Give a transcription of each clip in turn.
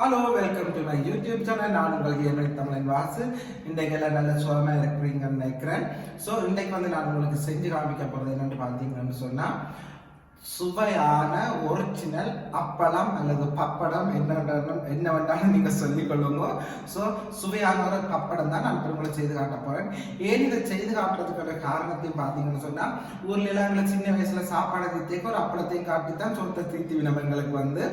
Hello welcome to my YouTube channel நான் உங்களுக்கு என்ன தமிழன் வாசு. இன்றைக்கு எல்லாம் நல்ல சுகமாக இருக்கிறீங்கன்னு நினைக்கிறேன். ஸோ இன்றைக்கு வந்து நான் உங்களுக்கு செஞ்சு காமிக்க போகிறது என்னென்னு பார்த்தீங்கன்னு சொன்னால் சுவையான ஒரிஜினல் அப்பளம் அல்லது பப்படம் என்ன வேண்டாலும் என்ன வேண்டாலும் நீங்கள் சொல்லிக்கொள்ளுங்க ஸோ சுவையான ஒரு பப்படம் தான் நான் உங்களை செய்து காட்ட போகிறேன் ஏன் இதை செய்து காட்டுறதுக்கான காரணத்தையும் பார்த்தீங்கன்னு சொன்னால் ஊர்ல எல்லாம் எங்களை சின்ன வயசில் சாப்பாடை தீர்த்தேக்கு ஒரு அப்பளத்தையும் காட்டி தான் சொத்தை தீர்த்தி நம்ம எங்களுக்கு வந்து.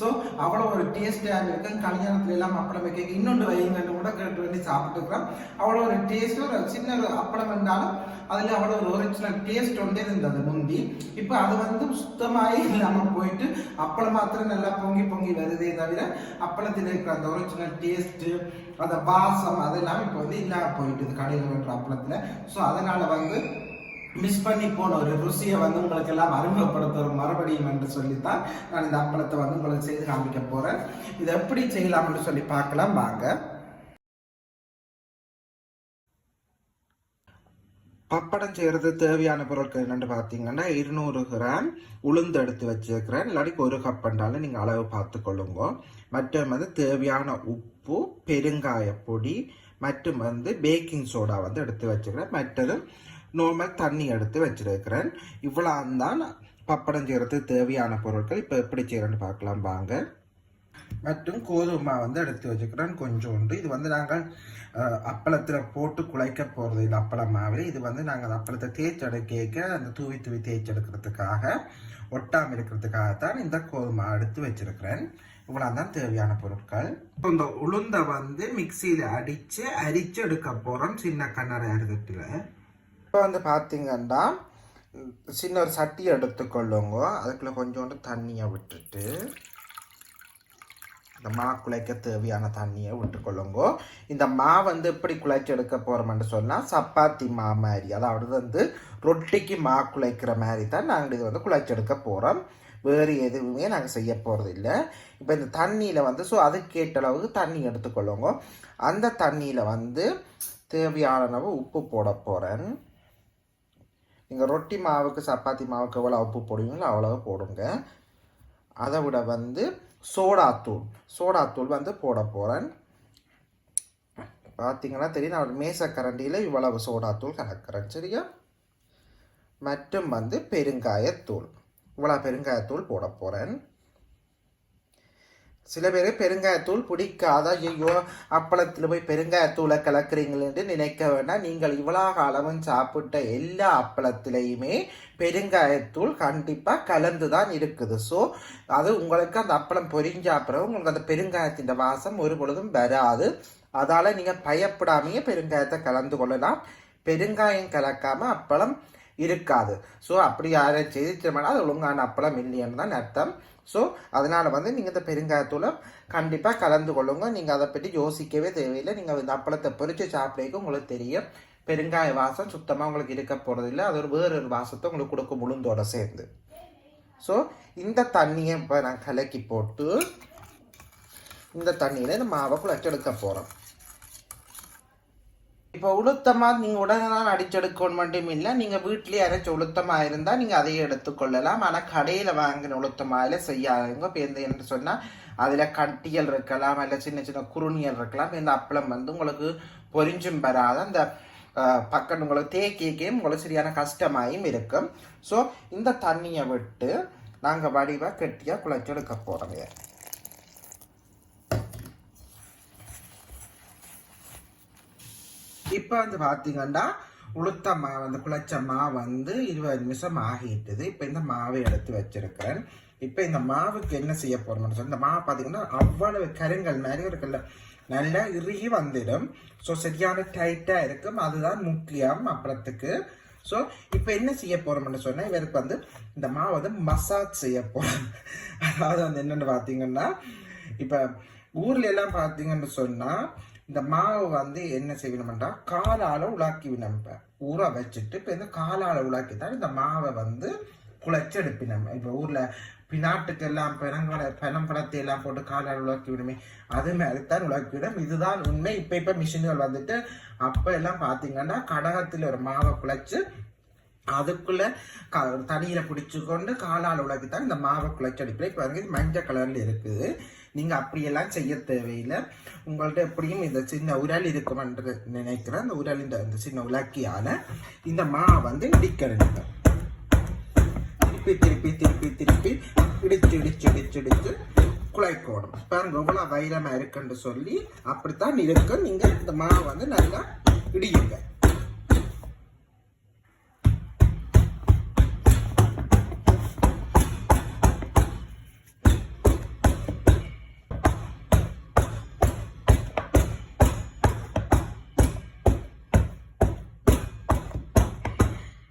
ஸோ அவ்வளோ ஒரு டேஸ்ட்டாக இருக்கும். கல்யாணத்துல எல்லாம் அப்பளம் வைக்க இன்னொன்று வைங்கன்னு கூட கேட்டு வேண்டி சாப்பிட்டுக்கிறோம் அவ்வளோ ஒரு டேஸ்ட் ஒரு சின்ன ஒரு அப்பளம் இருந்தாலும் அதில் அவ்வளோ ஒரு ஒரிஜினல் டேஸ்ட் ஒன்றே இருந்தது முந்தி. இப்போ அது வந்து சுத்தமாக இல்லாமல் போயிட்டு அப்பளம் மாத்திரம் நல்லா பொங்கி பொங்கி வருதே தவிர அப்பளத்தில் இருக்கிற அந்த ஒரிஜினல் டேஸ்ட்டு அந்த வாசம் அதெல்லாம் இப்போ வந்து இல்லாமல் போயிட்டுது கடையில் வெட்டுற அப்பளத்தில். ஸோ அதனால் வந்து மிஸ் பண்ணி போன ஒரு ருசியை வந்து உங்களுக்கு எல்லாம் அறிமுகப்படுத்துகிற மறுபடியும் என்று சொல்லித்தான் நான் இந்த அப்பளத்தை வந்து உங்களுக்கு செய்து காமிக்க போகிறேன் இதை எப்படி செய்யலாம்னு சொல்லி பார்க்கலாம். வாங்க. பப்படம் செய்கிறது தேவையான பொருட்கள் என்னென்னு பார்த்தீங்கன்னா இருநூறு கிராம் உளுந்து எடுத்து வச்சுருக்கிறேன். இல்லாட்டி ஒரு கப் பண்ணாலும் நீங்கள் அளவு பார்த்து கொள்ளுங்க. மற்றும் வந்து தேவையான உப்பு பெருங்காய பொடி மற்றும் வந்து பேக்கிங் சோடா வந்து எடுத்து வச்சுக்கிறேன் மற்றது நார்மல் தண்ணி எடுத்து வச்சிருக்கிறேன். இவ்வளோ தான் பப்படம் செய்கிறதுக்கு தேவையான பொருட்கள். இப்போ எப்படி செய்கிறேன்னு பார்க்கலாம். வாங்க. மற்றும் கோதுமை வந்து எடுத்து வச்சுக்கிறேன் கொஞ்சோண்டு. இது வந்து நாங்கள் அப்பளத்தில் போட்டு குழைக்க போகிறது இல்லை அப்பளமாகவே இது வந்து நாங்கள் அப்பளத்தை தேய்ச்செடுக்க அந்த தூவி தூவி தேய்ச்செடுக்கிறதுக்காக ஒட்டாமல் இருக்கிறதுக்காகத்தான் இந்த கோதுமை எடுத்து வச்சிருக்கிறேன். இவ்வளோ தான் தேவையான பொருட்கள். இப்போ இந்த உளுந்தை வந்து மிக்சியில் அடித்து அரித்து எடுக்க போகிறோம் சின்ன கண்ணரை அறுதட்டில் இப்போ வந்து பார்த்தீங்கன்னா சின்ன ஒரு சட்டி எடுத்துக்கொள்ளுங்க. அதுக்குள்ளே கொஞ்சோண்டு தண்ணியை விட்டுட்டு இந்த மா குழைக்க தேவையான தண்ணியை விட்டுக்கொள்ளுங்கோ. இந்த மா வந்து எப்படி குழைச்சி எடுக்க போகிறோம்னு சொன்னால் சப்பாத்தி மா மாதிரி. அதாவது வந்து ரொட்டிக்கு மா குழைக்கிற மாதிரி தான் நாங்கள் இது வந்து குழைச்சி எடுக்க போகிறோம் வேறு எதுவுமே நாங்கள் செய்ய போகிறது இல்லை இப்போ இந்த தண்ணியில் வந்து ஸோ அதுக்கேற்ற அளவுக்கு தண்ணி எடுத்துக்கொள்ளுங்க. அந்த தண்ணியில் வந்து தேவையான அளவு உப்பு போட போகிறேன் நீங்கள் ரொட்டி மாவுக்கு சப்பாத்தி மாவுக்கு எவ்வளோ உப்பு போடுவீங்களோ அவ்வளோ போடுங்க. அதை விட வந்து சோடாத்தூள் சோடாத்தூள் வந்து போட போகிறேன் பார்த்தீங்கன்னா தெரியும் நான் மேசக்கரண்டியில் இவ்வளவு சோடாத்தூள் கலக்கிறேன் சரியா? மற்றும் வந்து பெருங்காயத்தூள் இவ்வளோ பெருங்காயத்தூள் போட போகிறேன் சில பேர் பெருங்காயத்தூள் பிடிக்காத ஐயோ அப்பளத்தில் போய் பெருங்காயத்தூளை கலக்குறீங்களேன்னு நினைக்க வேண்டாம். நீங்கள் இவ்வளோ காலமும் சாப்பிட்ட எல்லா அப்பளத்திலையுமே பெருங்காயத்தூள் கண்டிப்பாக கலந்து தான் இருக்குது. ஸோ அது உங்களுக்கு அந்த அப்பளம் பொரிஞ்ச அப்புறம் உங்களுக்கு அந்த பெருங்காயத்தின் வாசம் ஒரு பொழுதும் வராது. அதால் நீங்கள் பயப்படாமையே பெருங்காயத்தை கலந்து கொள்ளலாம். பெருங்காயம் கலக்காமல் அப்பளம் இருக்காது. ஸோ அப்படி யாரும் செய்திட்டோம்னா அது ஒழுங்கான அப்பளம் இல்லைன்னு தான் அர்த்தம். ஸோ அதனால் வந்து நீங்கள் இந்த பெருங்காயத்தூளை கண்டிப்பாக கலந்து கொள்ளுங்க. நீங்கள் அதை பற்றி யோசிக்கவே தேவையில்லை. நீங்கள் இந்த அப்பளத்தை பொறிச்சு சாப்பிட்றதுக்கு உங்களுக்கு தெரியும். பெருங்காய வாசம் சுத்தமாக உங்களுக்கு இருக்க போகிறதில்ல அது ஒரு வேறு ஒரு வாசத்தை உங்களுக்கு கொடுக்கும் உளுந்தோட சேர்ந்து. ஸோ இந்த தண்ணியை இப்போ நான் கலக்கி போட்டு இந்த தண்ணியில் இந்த மாவை குழச்செடுக்க போகிறோம் இப்போ உளுத்தமாக நீங்கள் உடனே தான் அடிச்செடுக்கணும் மட்டும் இல்லை நீங்கள் வீட்டிலேயே அரைச்ச உளுத்தமாக இருந்தால் நீங்கள் அதையே எடுத்துக்கொள்ளலாம். ஆனால் கடையில் வாங்கின உளுத்தமாயில் செய்யாதவங்க இப்போ எந்த என்று சொன்னால் அதில் கட்டியல் இருக்கலாம் இல்லை சின்ன சின்ன குறுணியல் இருக்கலாம் இந்த அப்பளம் வந்து உங்களுக்கு பொரிஞ்சும் வராத. அந்த பக்கம் உங்களுக்கு தேக்கியக்கையும் உங்களுக்கு சரியான கஷ்டமாயும் இருக்கும். ஸோ இந்த தண்ணியை விட்டு நாங்கள் வடிவாக கெட்டியாக குழச்செடுக்க போகிறோம் இப்போ வந்து பார்த்தீங்கன்னா உளுத்த மாவு அந்த குழைச்ச மாவு வந்து இருபது நிமிஷம் ஆகிட்டுது இப்போ இந்த மாவை எடுத்து வச்சிருக்கிறேன். இப்போ இந்த மாவுக்கு என்ன செய்ய போகிறோம்னு சொல்லி இந்த மாவு பார்த்தீங்கன்னா அவ்வளவு கருங்கல் மாதிரி இருக்குல்ல நல்லா இறுகி வந்துடும். ஸோ சரியான டைட்டாக இருக்கும். அதுதான் முக்கியம் அப்புறத்துக்கு. ஸோ இப்போ என்ன செய்ய போகிறோம்னு சொன்னால் இவருக்கு வந்து இந்த மாவு வந்து மசாஜ் செய்ய போகிறோம் அதாவது வந்து என்னென்னு பார்த்தீங்கன்னா இப்போ ஊர்ல எல்லாம் பார்த்தீங்கன்னு சொன்னால் இந்த மாவு வந்து என்ன செய்யணும்னா காலால் உலாக்கி நம்ம ஊற வச்சுட்டு இப்போ இந்த காலால் உலாக்கி தான் இந்த மாவை வந்து குழைச்செடுப்பினம். இப்போ ஊரில் பின்னாட்டுக்கு எல்லாம் பெணங்களை பெணம்படத்தை எல்லாம் போட்டு காலால் உலாக்கி விடுமே அது மாதிரி தான் உலாக்கி விடும். இதுதான் உண்மை. இப்போ இப்போ மிஷின்கள் வந்துட்டு அப்போ எல்லாம் பார்த்தீங்கன்னா கடகத்தில் ஒரு மாவை குழைச்சு அதுக்குள்ள க தண்ணியில் பிடிச்சி கொண்டு காலால் உலகி தான் இந்த மாவை குழைச்சடிப்பில் இப்போ வந்து மஞ்சள் கலரில் இருக்குது. நீங்கள் அப்படியெல்லாம் செய்ய தேவையில்லை. உங்கள்கிட்ட எப்படியும் இந்த சின்ன உரல் இருக்குமென்று நினைக்கிறேன். அந்த உரல் இந்த சின்ன உலக்கியால் இந்த மா வந்து இடிக்கணும் திருப்பி திருப்பி திருப்பி திருப்பி இடிச்சு இடிச்சு இடிச்சு இடிச்சு குழைக்கணும் பாருங்க எவ்வளோ வைரமாக இருக்குன்னு சொல்லி அப்படித்தான் இருக்கும் நீங்கள் இந்த மாவை வந்து நல்லா இடியுங்க.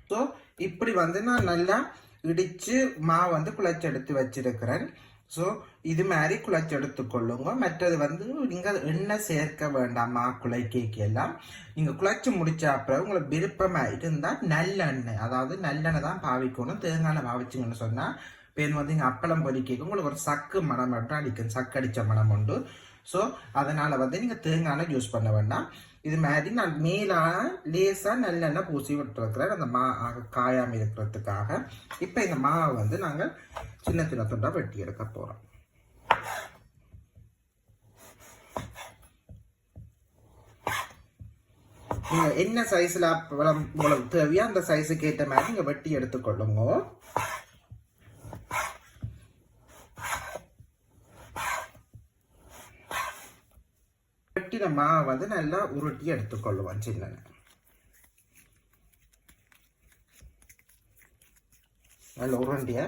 ஸோ இப்படி வந்து நான் நல்லா இடித்து மாவு வந்து குழைச்செடுத்து வச்சிருக்கிறேன். ஸோ இது மாதிரி குழைச்செடுத்து கொள்ளுங்க மற்றது வந்து நீங்கள் எண்ணெய் சேர்க்க வேண்டாம் மா குழைக்கேக்கு எல்லாம் நீங்கள் குழைச்சி முடிச்ச அப்புறம் உங்களுக்கு விருப்பமாக இருந்தால் நல்லெண்ணெய் அதாவது நல்லெண்ணெய் தான் பாவிக்கணும் தேங்காய் பாவிச்சிங்கன்னு சொன்னால் பேர் வந்து இங்கே அப்பளம் பொறிக்க உங்களுக்கு ஒரு சக்கு மனம் மட்டும் அடிக்கும் சக்கு அடித்த மனம் உண்டு. ஸோ அதனால் வந்து நீங்கள் தேங்காய் யூஸ் பண்ண வேண்டாம். இது மாதிரி நான் மேலாக லேசாக நல்லெண்ணெய் பூசி விட்டுருக்கிறேன். அந்த மா காயாமல் இருக்கிறதுக்காக. இப்போ இந்த மாவை வந்து நாங்கள் சின்ன சின்ன துண்டாக வெட்டி எடுக்க போகிறோம் நீங்கள் என்ன சைஸில் தேவையோ அந்த சைஸுக்கு ஏற்ற மாதிரி நீங்கள் வெட்டி எடுத்துக்கொள்ளுங்க. வெட்டின மாவை வந்து நல்லா உருட்டி எடுத்துக்கொள்ளுவோம் சின்ன நல்ல உருண்டிய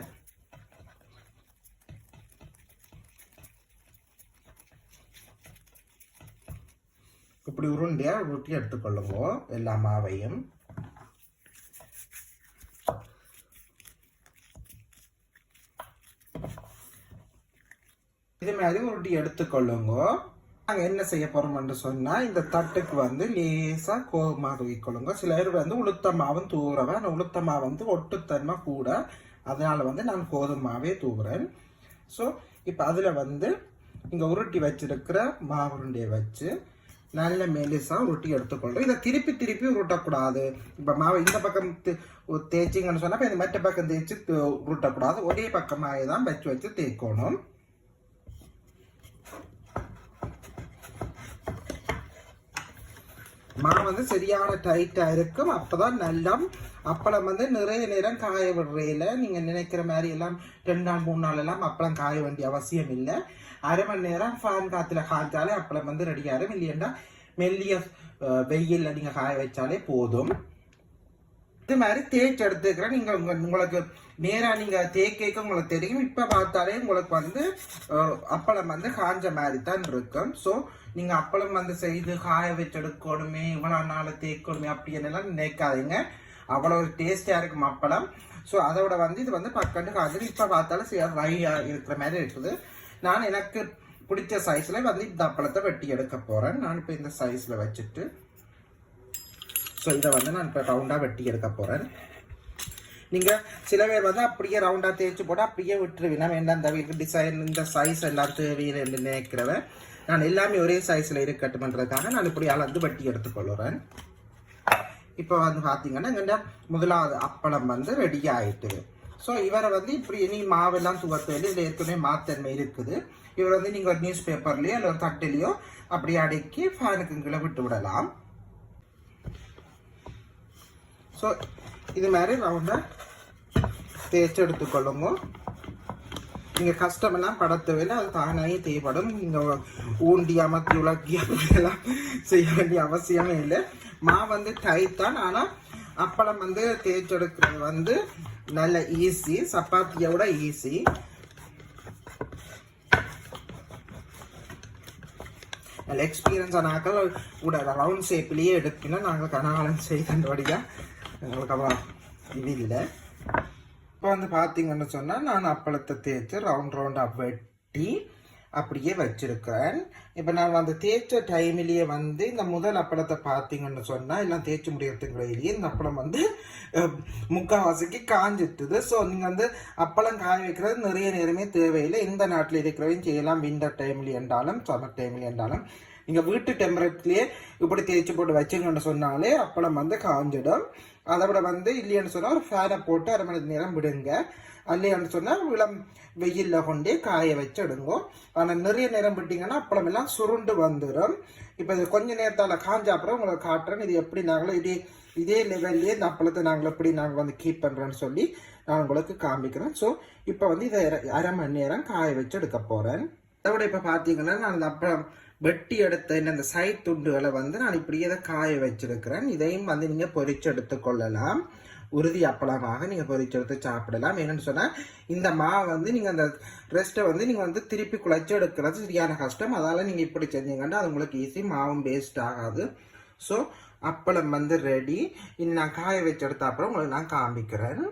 இப்படி உருண்டியா உருட்டி எடுத்துக்கொள்ளுவோம் எல்லா மாவையும் இது மாதிரி உருட்டி எடுத்துக்கொள்ளுங்க நாங்கள் என்ன செய்ய போறோம்னு சொன்னா இந்த தட்டுக்கு வந்து லேசா கோதுமா தூக்கிக்கொள்ளுங்க சில பேர் வந்து உளுத்தமாவும் தூவுறவன். அந்த வந்து ஒட்டுத்தன்மை கூட. அதனால வந்து நான் கோதுமாவே தூவுறேன். ஸோ இப்போ அதில் வந்து இங்கே உருட்டி வச்சிருக்கிற மாவுருண்டையை வச்சு நல்ல மெலிசா உருட்டி எடுத்துக்கொள்றோம். இதை திருப்பி திருப்பி உருட்டக்கூடாது. இப்போ மாவு இந்த பக்கம் தேய்ச்சிங்கன்னு சொன்னால் இப்போ இந்த மற்ற பக்கம் தேய்ச்சி உருட்டக்கூடாது. ஒரே பக்கமாக தான் வச்சு வச்சு தேய்க்கணும். மாவு வந்து சரியான டைட்டாக இருக்கும். அப்போ தான் நல்லா அப்பளம் வந்து நிறைய நேரம் காய விடுறையில் நீங்கள் நினைக்கிற மாதிரி எல்லாம் ரெண்டு நாள் மூணு நாள் எல்லாம் அப்பளம் காய வேண்டிய அவசியம் இல்லை. அரை மணி நேரம் ஃபேன் காற்றுல காய்ச்சாலே அப்பளம் வந்து ரெடியாகும் ஆயிரும். இல்லையண்டா மெல்லிய வெயிலில் நீங்கள் காய வச்சாலே போதும். இது மாதிரி தேய்ச்சி எடுத்துக்கிறேன். நீங்கள் உங்க உங்களுக்கு நேராக நீங்கள் தேய்க்க உங்களுக்கு தெரியும். இப்போ பார்த்தாலே உங்களுக்கு வந்து அப்பளம் வந்து காஞ்ச மாதிரி தான் இருக்கும். ஸோ நீங்கள் அப்பளம் வந்து செய்து காய வச்சு எடுக்கணுமே இவ்வளோ நாள் தேய்க்கணுமே அப்படின்னுலாம் நினைக்காதீங்க. அவ்வளோ டேஸ்டியாக இருக்கும் அப்பளம். ஸோ அதோட வந்து இது வந்து பக்கண்டு காஞ்சது இப்போ பார்த்தாலும் ரையா இருக்கிற மாதிரி இருக்குது. நான் எனக்கு பிடிச்ச சைஸில் வந்து இந்த அப்பளத்தை வெட்டி எடுக்க போகிறேன் நான் இப்போ இந்த சைஸில் வச்சுட்டு ஸோ இதை வந்து நான் இப்போ ரவுண்டாக வெட்டி எடுக்க போகிறேன் நீங்கள் சில பேர் வந்து அப்படியே ரவுண்டாக தேய்ச்சி போட்டு அப்படியே விட்டுருவீங்க. வேண்டாம் இந்த டிசைன் இந்த சைஸ் எல்லாம் தேவையில்லைன்னு நினைக்கிறவன் நான் எல்லாமே ஒரே சைஸில் இருக்கட்டுமன்றதுக்காக நான் இப்படி அளந்து வெட்டி எடுத்துக்கொள்ளுறேன் இப்போ வந்து பார்த்தீங்கன்னா எங்கள்ட முதலாவது அப்பளம் வந்து ரெடி ஆயிட்டு. ஸோ இவரை வந்து இப்படி இனி மாவெல்லாம் துவர்த்து இதில் ஏற்கனவே மாத்தன்மை இருக்குது. இவர் வந்து நீங்கள் ஒரு நியூஸ் பேப்பர்லேயோ இல்லை ஒரு தட்டிலையோ அப்படி அடக்கி ஃபேனுக்கு கீழே விட்டு விடலாம். ஸோ இது மாதிரி ரவுண்டாக தேய்ச்சி எடுத்துக்கொள்ளுங்க நீங்கள் கஷ்டமெல்லாம் படத்தவையில் அது தானாகவே தேவைப்படும் நீங்கள் ஊண்டி அமர்த்தி உலக்கி அப்படியெல்லாம் செய்ய வேண்டிய அவசியமே இல்லை. மா வந்து டைட் தான் ஆனால் அப்பளம் வந்து தேய்ச்செடுக்கிறது வந்து நல்ல ஈஸி சப்பாத்தியை விட ஈஸி நல்ல எக்ஸ்பீரியன்ஸ் ஆனாக்கள் கூட ரவுண்ட் ஷேப்லேயே எடுக்கணும். நாங்கள் கனகாலம் செய்தபடியாக எங்களுக்கு அவ்வளோ இது இல்லை இப்போ வந்து பார்த்தீங்கன்னு சொன்னால் நான் அப்பளத்தை தேய்ச்சி ரவுண்ட் ரவுண்டாக வெட்டி அப்படியே வச்சுருக்கேன். இப்போ நான் வந்து தேய்ச்ச டைம்லேயே வந்து இந்த முதல் அப்பளத்தை பார்த்தீங்கன்னு சொன்னால் எல்லாம் தேய்ச்சி முடியறதுக்குள்ளேயே இந்த அப்பளம் வந்து முக்கால்வாசிக்கு காஞ்சிட்டுது. ஸோ நீங்கள் வந்து அப்பளம் காய வைக்கிறது நிறைய நேரமே தேவையில்லை. இந்த நாட்டில் இருக்கிறவையும் செய்யலாம். விண்டர் டைம்லேயே என்றாலும் சம்மர் டைம்லேயே என்றாலும். நீங்கள் வீட்டு டெம்பரேச்சர்லேயே இப்படி தேய்ச்சி போட்டு வச்சுங்கன்னு சொன்னாலே அப்பளம் வந்து காஞ்சிடும். அதை விட வந்து இல்லைன்னு சொன்னால் ஒரு ஃபேனை போட்டு அரை மணி நேரம் விடுங்க. இல்லையான்னு சொன்னால் இளம் வெயில்ல கொண்டே காய வச்சு எடுங்க நிறைய நேரம் விட்டிங்கன்னா அப்பளம் எல்லாம் சுருண்டு வந்துடும் இப்போ இது கொஞ்ச நேரத்தால் காஞ்ச அப்புறம் உங்களுக்கு காட்டுறேன். இது எப்படி நாங்களும் இதே இதே லெவல்லே இந்த அப்பளத்தை நாங்கள் எப்படி நாங்கள் வந்து கீப் பண்ணுறோன்னு சொல்லி நான் உங்களுக்கு காமிக்கிறேன். ஸோ இப்போ வந்து இதை அரை- அரை மணி நேரம் காய வச்சு எடுக்க போகிறேன் அதை விட இப்போ பார்த்தீங்கன்னா நான் அந்த அப்பளம் வெட்டி எடுத்த இந்த அந்த சைட் துண்டுகளை வந்து நான் இப்படியே தான் காய வச்சிருக்கிறேன். இதையும் வந்து நீங்க எடுத்து கொள்ளலாம். உறுதி அப்பளமாக நீங்கள் பொரிச்சு எடுத்து சாப்பிடலாம். என்னென்னு சொன்னால் இந்த மாவை வந்து நீங்கள் அந்த ரெஸ்ட்டை வந்து நீங்கள் வந்து திருப்பி குழச்சி எடுக்கிறது சரியான கஷ்டம். அதால் நீங்கள் இப்படி செஞ்சீங்கன்னா அது உங்களுக்கு ஈஸி மாவும் வேஸ்ட் ஆகாது. ஸோ அப்பளம் வந்து ரெடி இன்னும் நான் காய வச்சு எடுத்த அப்புறம் உங்களுக்கு நான் காமிக்கிறேன்.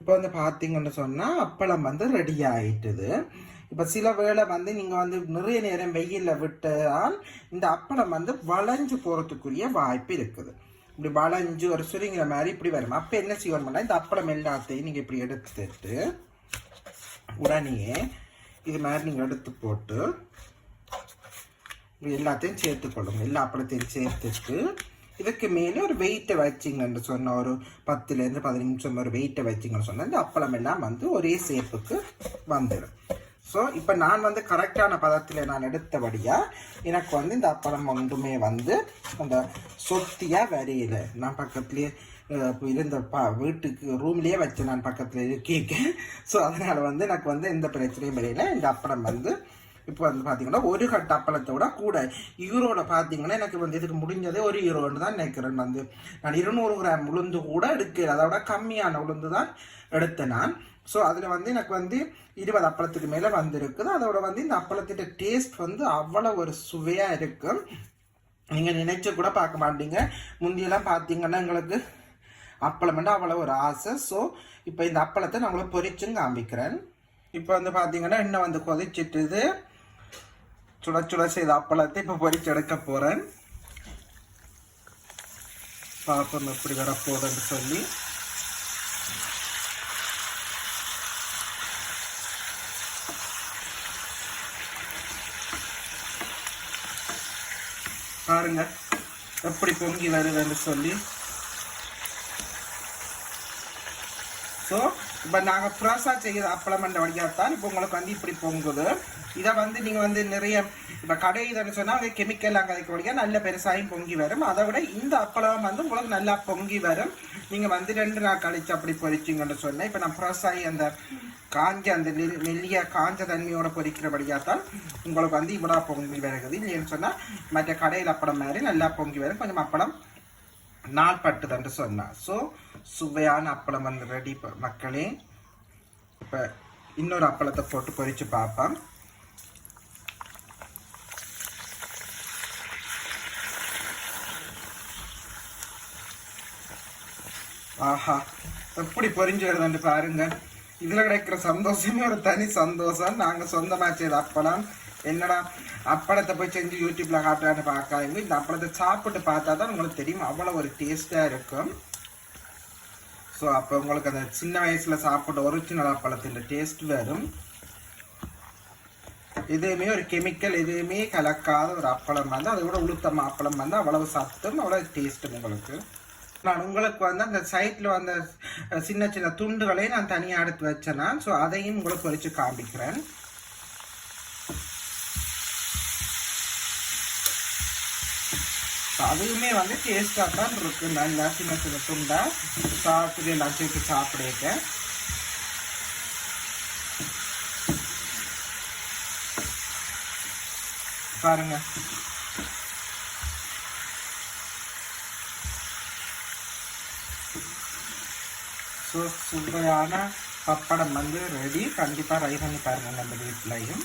இப்போ வந்து பார்த்தீங்கன்னு சொன்னால் அப்பளம் வந்து ரெடி ஆயிட்டுது. இப்போ சில வேளை வந்து நீங்கள் வந்து நிறைய நேரம் வெயிலில் விட்டால் இந்த அப்பளம் வந்து வளைஞ்சு போகிறதுக்குரிய வாய்ப்பு இருக்குது. இப்படி வளைஞ்சு ஒரு சுருங்கிற மாதிரி இப்படி வரும். அப்போ என்ன செய்யணும்னா இந்த அப்பளம் எல்லாத்தையும் நீங்கள் இப்படி எடுத்துட்டு உடனே இது மாதிரி நீங்கள் எடுத்து போட்டு எல்லாத்தையும் சேர்த்துக்கொள்ளுங்க எல்லா அப்பளத்தையும் சேர்த்துட்டு இதுக்கு மேலே ஒரு வெயிட்டை வச்சிங்கன்னு சொன்ன ஒரு பத்துலேருந்து பதினஞ்சு நிமிஷம் ஒரு வெயிட்டை வச்சிங்கன்னு சொன்னால் இந்த அப்பளம் எல்லாம் வந்து ஒரே சேப்புக்கு வந்துடும் ஸோ இப்போ நான் வந்து கரெக்டான பதத்தில் நான் எடுத்தபடியாக எனக்கு வந்து இந்த அப்பளம் ஒன்றுமே வந்து அந்த சொத்தியாக வரையில. நான் பக்கத்துலேயே இருந்த பா வீட்டுக்கு ரூம்லேயே வச்சு நான் பக்கத்தில் இருக்கேன். ஸோ அதனால் வந்து எனக்கு வந்து எந்த பிரச்சனையும் வரையில இந்த அப்பளம் வந்து இப்போ வந்து பார்த்தீங்கன்னா ஒரு கட்ட அப்பளத்தை விட கூட. யூரோவில் பார்த்தீங்கன்னா எனக்கு வந்து இதுக்கு முடிஞ்சதே ஒரு யூரோன்னு தான் நினைக்கிறேன். வந்து நான் இருநூறு கிராம் உளுந்து கூட எடுக்க அதை விட கம்மியான உளுந்து தான் எடுத்தேன் நான். ஸோ அதில் வந்து எனக்கு வந்து இருபது அப்பளத்துக்கு மேலே வந்திருக்குது. அதோட வந்து இந்த அப்பளத்திட்ட டேஸ்ட் வந்து அவ்வளோ ஒரு சுவையாக இருக்கும் நீங்கள் நினைச்சு கூட பார்க்க மாட்டீங்க. முந்தியெல்லாம் பார்த்தீங்கன்னா எங்களுக்கு அப்பளம்னா அவ்வளோ ஒரு ஆசை. ஸோ இப்போ இந்த அப்பளத்தை நான் உங்களை பொரிச்சும் காமிக்கிறேன். இப்போ வந்து பார்த்தீங்கன்னா இன்னும் வந்து கொதிச்சிட்டுது. சுட சுட செய்த அப்பளத்தை இப்போ பொரிச்சு எடுக்க போகிறேன் பார்ப்போம் எப்படி வரப்போகுதுன்னு சொல்லி. பாருங்க. எப்படி பொங்கி வருதுன்னு சொல்லி. ஸோ இப்போ நாங்கள் ஃப்ரெஷ்ஷாக செய்கிற அப்பளம் என்ற வழியாகத்தான் இப்போ உங்களுக்கு வந்து இப்படி பொங்குது. இதை வந்து நீங்கள் வந்து நிறைய இப்போ கடை சொன்னால் கெமிக்கல் அங்கே இருக்க வழியாக நல்ல பெருசாயும் பொங்கி வரும். அதை விட இந்த அப்பளம் வந்து உங்களுக்கு நல்லா பொங்கி வரும். நீங்கள் வந்து ரெண்டு நாள் கழிச்சு அப்படி பொறிச்சிங்கன்னு சொன்னேன். இப்போ நான் ஃப்ரெஷ்ஷாகி அந்த காஞ்ச அந்த நெல் காஞ்ச தன்மையோட பொரிக்கிறபடியாக தான் உங்களுக்கு வந்து இவ்வளோ பொங்கி வருகிறது. இல்லைன்னு சொன்னால் மற்ற கடையில் அப்பளம் மாதிரி நல்லா பொங்கி வரும். கொஞ்சம் அப்பளம் நாள் பட்டுதுன்னு சொன்னான் ஸோ சுவையான அப்பளம் வந்து ரெடி மக்களே. இப்போ இன்னொரு அப்பளத்தை போட்டு பொறிச்சு பார்ப்போம். ஆஹா எப்படி பொரிஞ்சு வருதுன்னு பாருங்கள். இதுல கிடைக்கிற சந்தோஷமே ஒரு தனி சந்தோஷம். நாங்க சொந்தமா செய்த அப்பளம். என்னடா அப்பளத்தை போய் செஞ்சு யூடியூப்ல காட்டுறான்னு பார்க்காதீங்க. இந்த அப்பளத்தை சாப்பிட்டு பார்த்தா தான் உங்களுக்கு தெரியும். அவ்வளோ ஒரு டேஸ்டா இருக்கும். ஸோ அப்போ உங்களுக்கு அந்த சின்ன வயசுல சாப்பிட்ட ஒரிஜினல் அப்பளத்தின் டேஸ்ட் வரும். எதுவுமே ஒரு கெமிக்கல் எதுவுமே கலக்காத ஒரு அப்பளம் வந்து அதை விட உளுத்தம் அப்பளம் வந்து அவ்வளவு சத்தும் அவ்வளவு டேஸ்ட்டும் உங்களுக்கு. நான் உங்களுக்கு வந்து அந்த சைட்ல வந்த சின்ன சின்ன துண்டுகளை நான் தனியாக எடுத்து வச்சேனா ஸோ அதையும் உங்களுக்கு வச்சு காமிக்கிறேன். அதுவுமே வந்து டேஸ்டாக தான் இருக்கு. நல்லா சின்ன சின்ன துண்டா சாப்பிட்டு எல்லாம் சேர்த்து பாருங்க. ஸோ சுவையான பப்படம் வந்து ரெடி கண்டிப்பாக ட்ரை பண்ணி பாருங்கள் நம்ம வீட்லையும்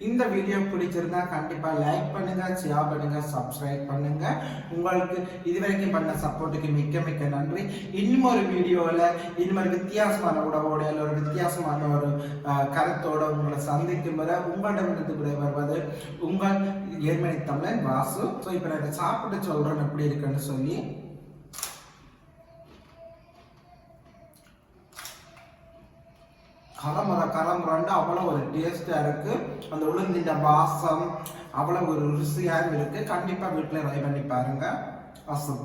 இந்த வீடியோ பிடிச்சிருந்தா கண்டிப்பா லைக் பண்ணுங்க ஷேர் பண்ணுங்க சப்ஸ்கிரைப் பண்ணுங்க. உங்களுக்கு இதுவரைக்கும் பண்ண சப்போர்ட்டுக்கு மிக்க மிக்க நன்றி. இன்னும் ஒரு வீடியோவில் இன்னும் ஒரு வித்தியாசமான உடவோட இல்லை ஒரு வித்தியாசமான ஒரு கருத்தோட உங்களை சந்திக்கும் வரை உங்களிடமிருந்து வருவது உங்கள் ஏர்மனி தமிழன் வாசு. ஸோ இப்போ நான் சாப்பிட்டு சொல்கிறேன் எப்படி இருக்குன்னு சொல்லி. கரமுறை கரமுறண்டு அவ்வளோ ஒரு டேஸ்ட்டாக இருக்குது அந்த உளுந்தின் வாசம் அவ்வளோ ஒரு ருசியாகவும் இருக்குது கண்டிப்பாக வீட்டில் ட்ரை பண்ணி பாருங்கள் அசம்.